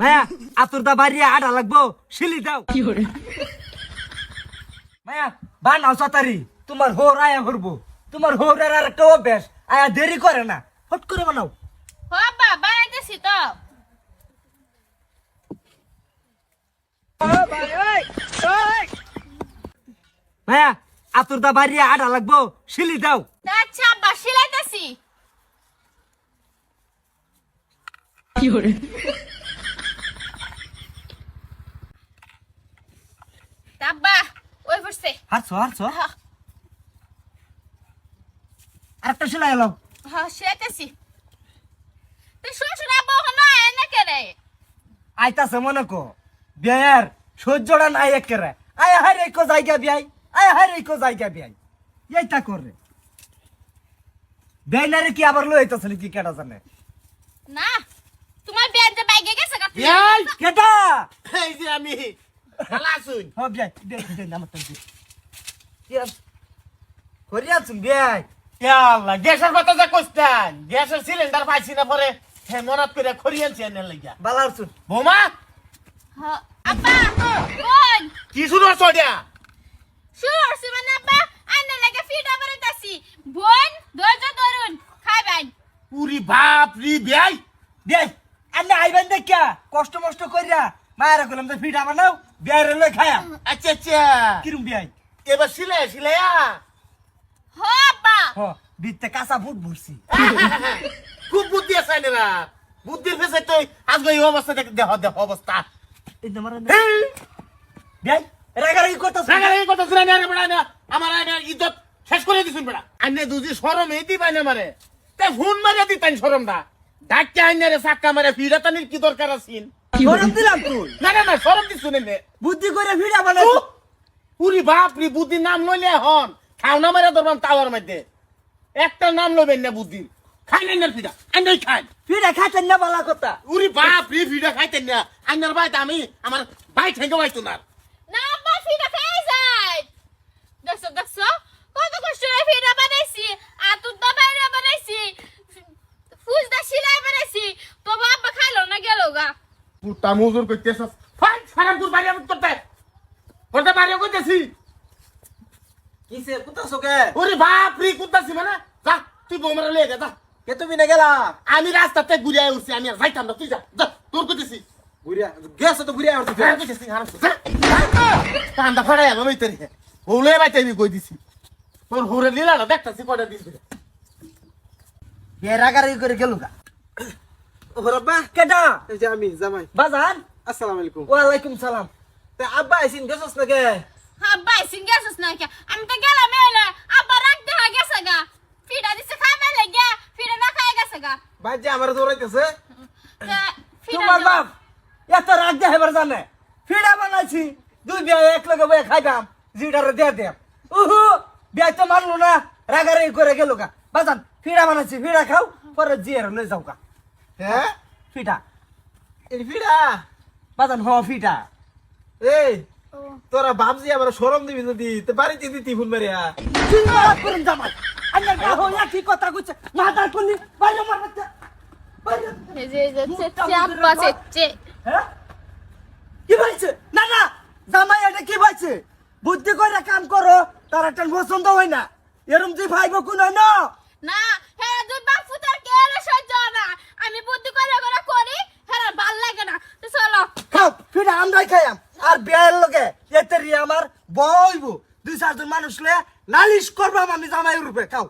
মায়া আতুর দা বাড়ি আডা লাগবো শিলি দাও। মায়া বানাও সাতারি তোমার হোর আয়া ভরবো। তোমার হোরের আর একটা অভ্যাস আয়া দেরি করে না হট করে বানাও। বাবা বানাইতেছি তো। মায়া আতুর দা বাড়ি আডা লাগবো শিলি দাও। আচ্ছা আব্বা সিলাইতেছি আব্বা ওই পড়ছে। হারছো হারছো? আরেকটা সেলাই এলাম হ্যাঁ সিলাইতেছি তুই শ্বশুর আব্বা ওখানে আয় না কেরে আইতাছে মনে কো বিয়ার সহ্যটা নাই একেরে আয় হারে কো জায়গা বিয়াই। আয় হারে কো জায়গা বিয়াই। এইটা করে বেনারে কি আবার লই আইতাছে নাকি কেডা জানে? না তোমার বিয়ার যে বাইকে গেছে গা এই! এই যে আমি ভালো আছুন হ বিয়াই দে দে আমার তো করিয়া তুমি বিয়াই আল্লাহ গ্যাসের কথা যা কইস্তান গ্যাসের সিলিন্ডার পাইছি না পরে হে মনত করে খরিয়ানছি এনে লাগিয়া বালার চুন বৌমা হ্যাঁ, আব্বা বোন কি শুনো চড়িয়া শুরু হচ্ছে আব্বা আইনে লাগে ফিটা বানাইতাছি বোন ধৈর্য ধরুন খাইবেন পুরি বাপ রি বিয়াই বিয়াই আন্না আইবেন দেখিয়া কষ্ট মষ্ট করিয়া মায়েরা কইলাম তো ফিটা বানাও বিয়ারে লই খায়া। আচ্ছা আচ্ছা। কিরম বিয়াই? এবার সিলাই সিলাইয়া হ আব্বা। হ বিতে কাঁচা বুট ভরছি। খুব বুদ্ধি আছে না বুদ্ধির ফেসে তুই আজকে এই অবস্থা দেখ দেহ দেহ অবস্থা। এই যে মারা বিয়াই রাগারাগি করতাছ রাগারাগি কথা শুনে না বড়া না আমার আইনে ইজ্জত শেষ করে দিছুন বড়া আইনে দুজি শরম এই দিবাই না মারে তে ফোন মারিয়া শরম দা ডাক্কে আইনে রে সাক্কা মারে ফিরা তানির কি দরকার আছিন? গরম দিলাম তুই। না না না শরম দিছুন নে। বুদ্ধি করে ফিটা বানাই পুরি বাপ রি বুদ্ধি নাম লইলে হন খাও না মারে ধরবাম টাওয়ার মধ্যে। একটা নাম লইবেন না বুদ্ধি। খাই নাই না খাই ফিটা খাইতেন না বালা কথা। উরি বাপ রি ফিরা খাইতেন না। আইনার বাইতে আমি আমার বাই ঠেঙ্গে বাইতো না না আব্বা ফিটা খেয়ে যায় দেখছ দেখছ? কত কষ্ট করে বানাইছি আতুর দা বাইরে বানাইছি ফুজদা সিলাই বানাইছি তো আব্বা খাইলো না গেল গা পুটা মজুর করতেছ? ফাইন সারা দূর বাইরে করতে। করতে বাইরে করতেছি কিসে? কুতাছো কে? ওরে বাপ রে কুত্তাছি মানে? যা তুই বোমরা লিয়ে যা। কে তুমি না গেলা? আমি রাস্তাতে ঘুরে উঠছি আমি আর যাইতাম না তুই যা যা তোর করতেছি ঘুরিয়া গেছো তো ঘুরিয়া আসছো হ্যাঁ করতেছি হারাম কান্দা ফাড়াই আমার ভিতরে হলে বাইতে আমি কই দিছি? তোর হুরে লীলা দেখতাছি কয়টা দিস কে রাগারাগি করে গেল গা ও রব্বা কেডা? এই যে আমি জামাই। বাজান? আসসালামু আলাইকুম। ওয়ালাইকুম সালাম। তে আব্বা আইছিন গেছস না কে আব্বা সিং গেছস না কে আমি তো গেলাম এলে। আব্বা রাখতে হয়ে গেছে গা। ফিটা দিছে খাবে লাগে। ফিটা না খায় গেছে গা। যে আমার দৌড়াইতেছে। তোমার। বাপ এত রাগ দেখাবার জানে। ফিডা বানাইছি দুই বিয়া এক লগে বয়ে খাইবাম জিডারে দিয়ে দে উহু বিয়া তো মানলো না রাগারাগি করে গেল গা। বাজান ফিডা বানাইছি ফিডা খাও পরে জিয়ার লই যাও গা। হ্যাঁ? এই ফিরা বাজান হ এই তোরা ভাবছি আমার শরম দিবি যদি তে বাড়িতে দিতি বাইরে মার হ্যাঁ? কি বলছে? না না জামাই এটা কি বলছে? বুদ্ধি করে কাম করো তার একটা পছন্দ হয় না। এরম যে ভাইব কোন হয় না না হ্যাঁ দুই বাপ ফুটার কে রে সহ্য না আমি বুদ্ধি করে করে করি হ্যাঁ ভালো লাগে না তো চলো খাও ফিরে আমরাই খাইয়াম। আর বিয়ের লগে এতে রিয়া আমার বইব দুই চারজন মানুষ লে নালিশ করবাম আমি জামাই রূপে, খাও।